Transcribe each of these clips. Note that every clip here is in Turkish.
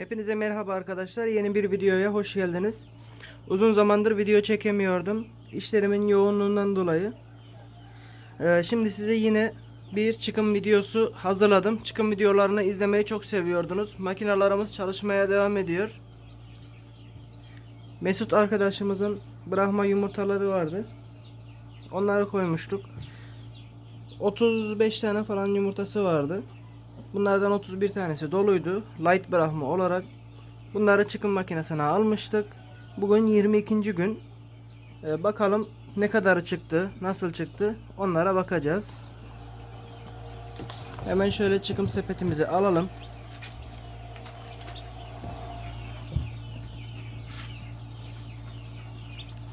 Hepinize merhaba arkadaşlar. Yeni bir videoya hoş geldiniz. Uzun zamandır video çekemiyordum. İşlerimin yoğunluğundan dolayı. Ee, şimdi size yine bir çıkım videosu hazırladım. Çıkım videolarını izlemeyi çok seviyordunuz. Makinalarımız çalışmaya devam ediyor. Mesut arkadaşımızın Brahma yumurtaları vardı. Onları koymuştuk. 35 tane falan yumurtası vardı. Bunlardan 31 tanesi doluydu. Light Brahma olarak bunları çıkım makinesine almıştık. Bugün 22. gün. Ee, bakalım ne kadarı çıktı, nasıl çıktı onlara bakacağız. Hemen şöyle çıkım sepetimizi alalım.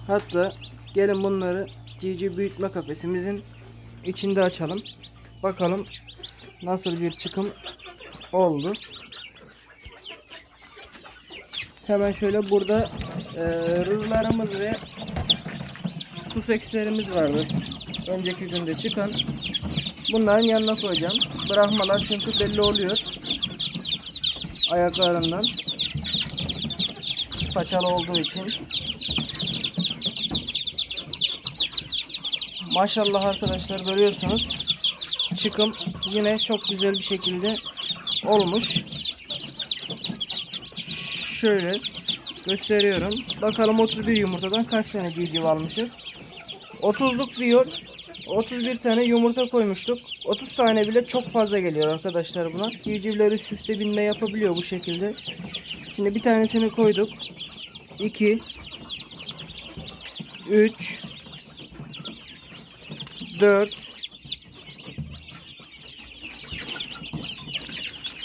Hatta gelin bunları civciv büyütme kafesimizin içinde açalım. Bakalım nasıl bir çıkım oldu. Hemen şöyle burada e, rırlarımız ve su sekslerimiz vardı. Önceki günde çıkan. Bunların yanına koyacağım. Bırakmalar çünkü belli oluyor. Ayaklarından. Paçalı olduğu için. Maşallah arkadaşlar görüyorsunuz. Çıkım yine çok güzel bir şekilde olmuş. Şöyle gösteriyorum. Bakalım 31 yumurtadan kaç tane civciv almışız. 30'luk diyor. 31 tane yumurta koymuştuk. 30 tane bile çok fazla geliyor arkadaşlar buna. Civcivler üst üste binme yapabiliyor bu şekilde. Şimdi bir tanesini koyduk. 2 3 4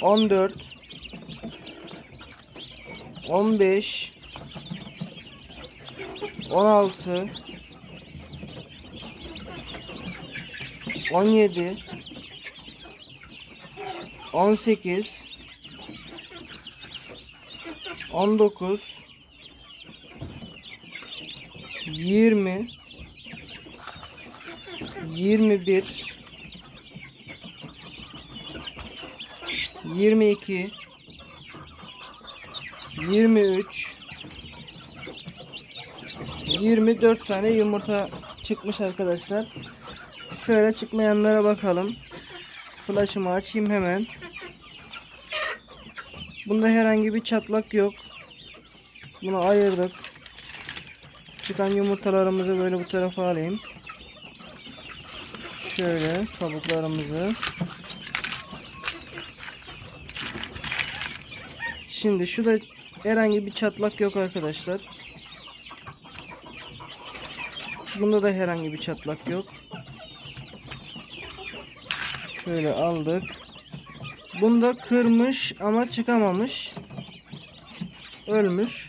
14 15 16 17 18 19 20 21 22 23 24 tane yumurta çıkmış arkadaşlar. Şöyle çıkmayanlara bakalım. Flaşımı açayım hemen. Bunda herhangi bir çatlak yok. Bunu ayırdık. Çıkan yumurtalarımızı böyle bu tarafa alayım. Şöyle kabuklarımızı. Şimdi şurada herhangi bir çatlak yok arkadaşlar. Bunda da herhangi bir çatlak yok. Şöyle aldık. Bunda kırmış ama çıkamamış. Ölmüş.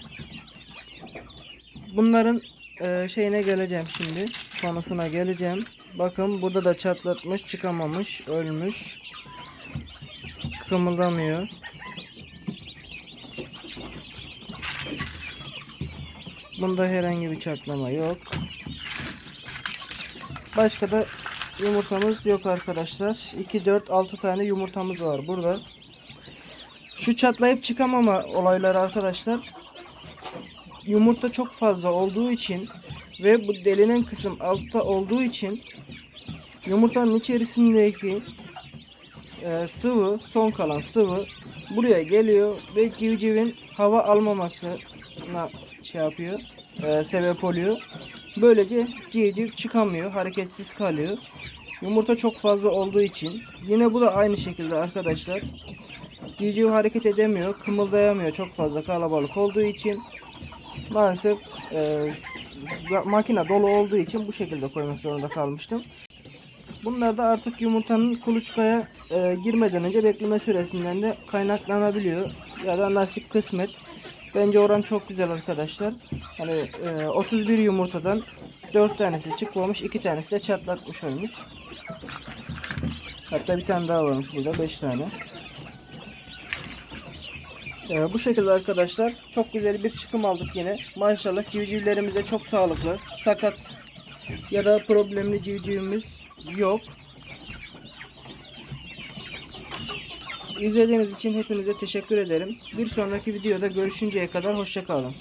Bunların e, şeyine geleceğim şimdi. Konusuna geleceğim. Bakın burada da çatlatmış, çıkamamış, ölmüş. Kımıldamıyor. Bunda herhangi bir çatlama yok. Başka da yumurtamız yok arkadaşlar. 2 4 6 tane yumurtamız var burada. Şu çatlayıp çıkamama olayları arkadaşlar. Yumurta çok fazla olduğu için ve bu delinen kısım altta olduğu için yumurtanın içerisindeki e, sıvı, son kalan sıvı buraya geliyor ve civcivin hava almamasına şey yapıyor, e, sebep oluyor. Böylece civciv çıkamıyor, hareketsiz kalıyor. Yumurta çok fazla olduğu için yine bu da aynı şekilde arkadaşlar. Civciv hareket edemiyor, kımıldayamıyor çok fazla kalabalık olduğu için. Maalesef e, makine dolu olduğu için bu şekilde koymak zorunda kalmıştım. Bunlar da artık yumurtanın kuluçkaya e, girmeden önce bekleme süresinden de kaynaklanabiliyor. Ya da nasip kısmet. Bence oran çok güzel arkadaşlar. Hani e, 31 yumurtadan 4 tanesi çıkmamış, 2 tanesi de çatlatmış olmuş. Hatta bir tane daha varmış burada 5 tane. Ee, bu şekilde arkadaşlar çok güzel bir çıkım aldık yine. Maşallah civcivlerimize çok sağlıklı. Sakat ya da problemli civcivimiz yok. İzlediğiniz için hepinize teşekkür ederim. Bir sonraki videoda görüşünceye kadar hoşçakalın.